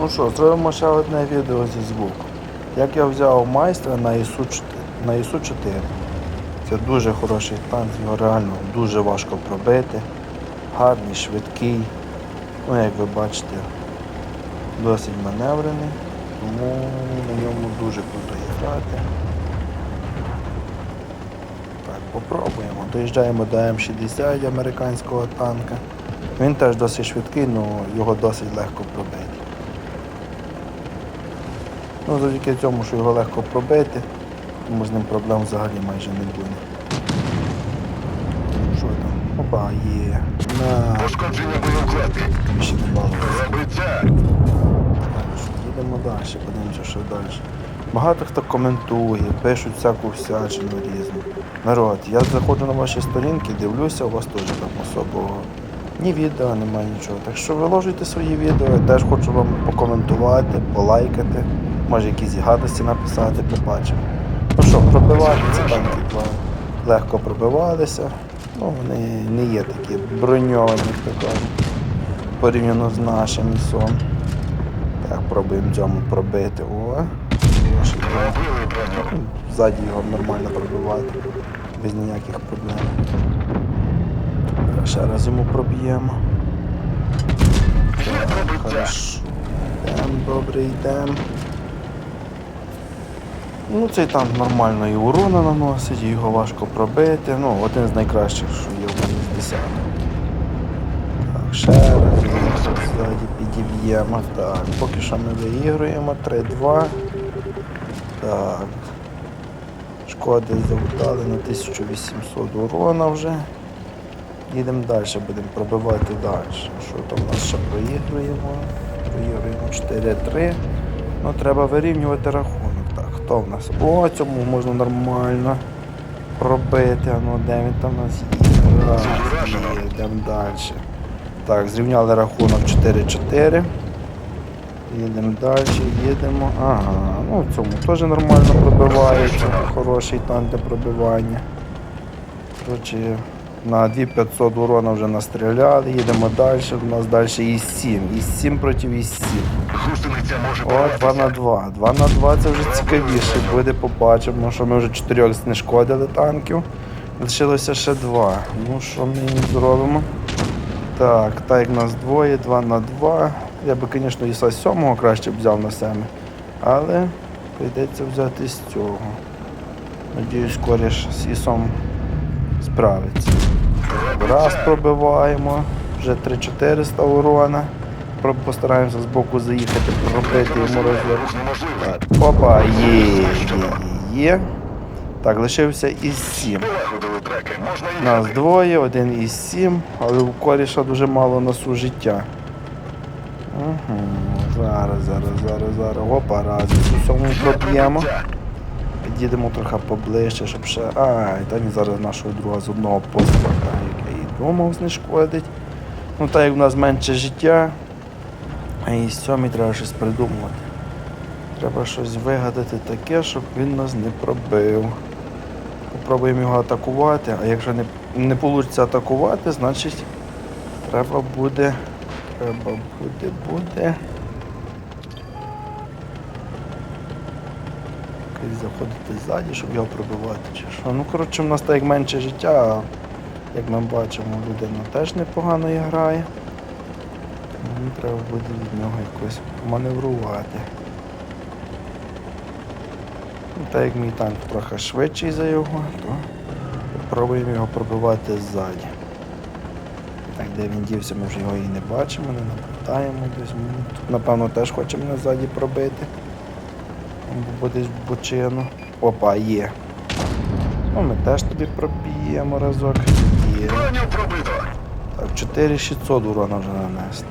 Ну що, зробимо ще одне відео зі звуку. Як я взяв майстра на ісу 4 на ісу 4 Це дуже хороший танк, його реально дуже важко пробити. Гарний, швидкий. Ну, як ви бачите, досить маневрений, тому на ньому дуже круто грати. Так, попробуємо. Доїжджаємо до М60 американського танка. Він теж досить швидкий, але його досить легко пробити. Ну, завдяки цьому, що його легко пробити, тому з ним проблем взагалі майже не буде. Що там? Опа, є. На, Пошкодження боєукладки. ще не що, Їдемо далі, подивимося, що далі. Багато хто коментує, пишуть всяку всячину різну. Народ, я заходжу на ваші сторінки, дивлюся, у вас теж там особого ні відео, немає нічого. Так що виложуйте свої відео, я теж хочу вам покоментувати, полайкати, може якісь гадості написати, побачимо. Ну що, пробивати ці танки два легко пробивалися. Ну, вони не є такі броньовані, як то кажуть, порівняно з нашим ісом. Так, пробуємо цьому пробити. О. Броню. Ззаді його нормально пробивати. Без ніяких проблем. Ще раз йому проб'ємо. Хорошо. Йдем, добре, йдем. Ну, цей танк нормально і урона наносить, його важко пробити. Ну, один з найкращих, що є в мене. Так, ще раз. Ззаді підіб'ємо. Так, поки що ми виігруємо. 3-2. Так. Шкоди завдали на 1800 урона вже. Їдемо далі, будемо пробивати далі. Що там у нас ще проігруємо? Проігруємо 4-3. Ну, треба вирівнювати рахунок. Так, хто в нас? О, цьому можна нормально пробити. А ну де він там у нас є? Йдемо далі. Так, зрівняли рахунок 4-4. Їдемо далі, їдемо. Ага, ну в цьому теж нормально пробивається. Хороший танк для пробивання. Коротше, на 2500 урона вже настріляли, їдемо далі. У нас далі і 7. І 7 проти і 7. О, 2 на 2. 2 на 2 це вже цікавіше буде, побачимо, що ми вже 4 знешкодили танків. Лишилося ще 2. Ну що ми їм зробимо? Так, так як нас двоє, 2 на 2. Я би, звісно, Іса 7 краще б взяв на себе. Але прийдеться взяти з цього. Надіюсь, коріш з Ісом справиться. Раз пробиваємо, вже 3400 урона. Постараємося з боку заїхати, пробити йому розгляд. опа, є, є, є. Так, лишився із 7. Полагодили треки. Можна Нас двоє, один із 7, але у коріша дуже мало носу життя. Угу. Зараз, зараз, зараз, зараз. Опа, раз. У цьому проб'ємо. Підійдемо трохи поближче, щоб ще. Ай, та він зараз нашого друга з одного постріла, думав, знешкодить. Ну так як в нас менше життя, і з цьому треба щось придумувати. Треба щось вигадати таке, щоб він нас не пробив. Попробуємо його атакувати, а якщо не, не вийде атакувати, значить треба буде. Треба буде, буде. Заходити ззаді, щоб його пробивати чи що. Ну, коротше, в нас так менше життя, як ми бачимо, людина теж непогано грає. Тому треба буде від нього якось маневрувати. Ну, Так як мій танк трохи швидший за його, то спробуємо його пробивати ззаді. Так, де він дівся, ми вже його і не бачимо, не наблюдаємо десь. Тут, напевно, теж хоче мене ззаді пробити. Бо десь бочину. Опа, є. Ну, ми теж тобі проб'ємо разок. Є. Броню пробито. Так, 4600 урона вже нанесли.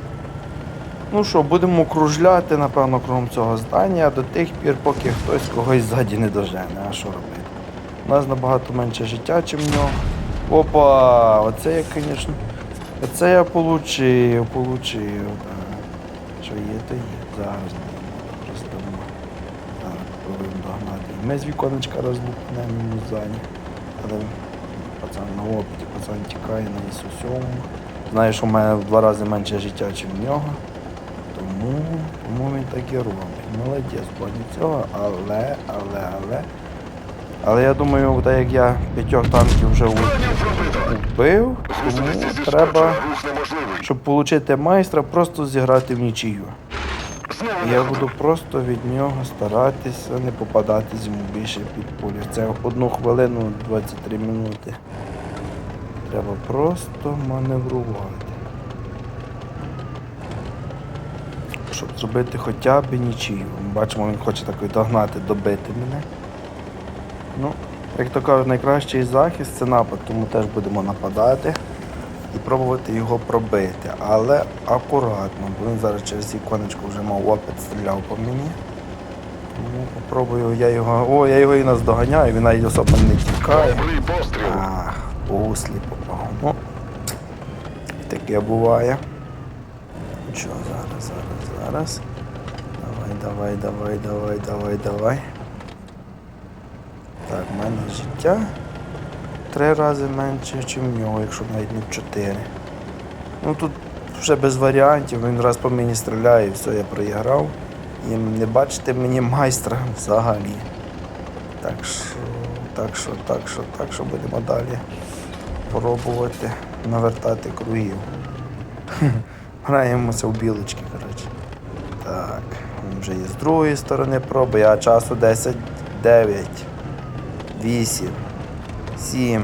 Ну що, будемо окружляти, напевно, кругом цього здання до тих пір, поки хтось когось ззаді не дожене. А що робити? У нас набагато менше життя, ніж в нього. Опа! Оце я, звісно. Оце я получив, получив. Що є, то є. Зараз роздамо. Так, повинен догнати. Ми з віконечка розлупнемо. Але пацан на опиті, пацан тікає на ісу сьому. Знає, що в мене в два рази менше життя, ніж в нього. Тому, тому він так і робить. Молодець плані цього, але, але, але. Але я думаю, так як я п'ятьох танків вже вбив, тому треба, щоб отримати майстра, просто зіграти в нічию. Я буду просто від нього старатися не попадатись йому більше під полі. Це одну хвилину 23 минути. Треба просто маневрувати. Щоб зробити хоча б нічию. Ми бачимо, він хоче так догнати, добити мене. Ну, як то кажуть, найкращий захист це напад, тому теж будемо нападати і пробувати його пробити. Але акуратно, бо він зараз через іконечку вже мав опит, стріляв по мені. Тому попробую я його. О, я його і наздоганяю, він навіть особо не тікає. Ах, по попав. Ну, таке буває. Що, зараз, зараз, зараз. Давай, давай, давай, давай, давай, давай. Так, в мене життя три рази менше, ніж в нього, якщо навіть не чотири. Ну тут вже без варіантів, він раз по мені стріляє, і все, я проіграв. І не бачите мені майстра взагалі. Так що, так що, так що, так що будемо далі пробувати навертати кругів. Граємося в білочки, коротше. Так, він вже і з другої сторони пробує, а часу 10, 9, 8, 7,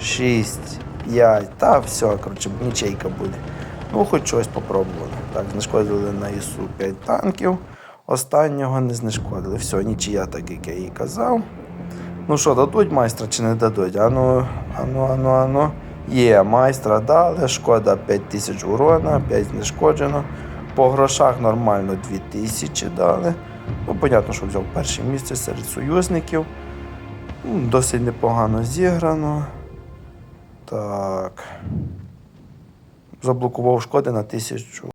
6, 5. Та все, коротше, нічейка буде. Ну, хоч щось попробували. Так, знешкодили на ІСУ 5 танків. Останнього не знешкодили. Все, нічия, так як я і казав. Ну що, дадуть майстра чи не дадуть? Ану, ану, ану, ану. Є, майстра дали, шкода 5000 урона, 5 знешкоджено. По грошах нормально 2000 дали. Ну, понятно, що взяв перше місце серед союзників. Ну, Досить непогано зіграно. Так. Заблокував шкоди на 1000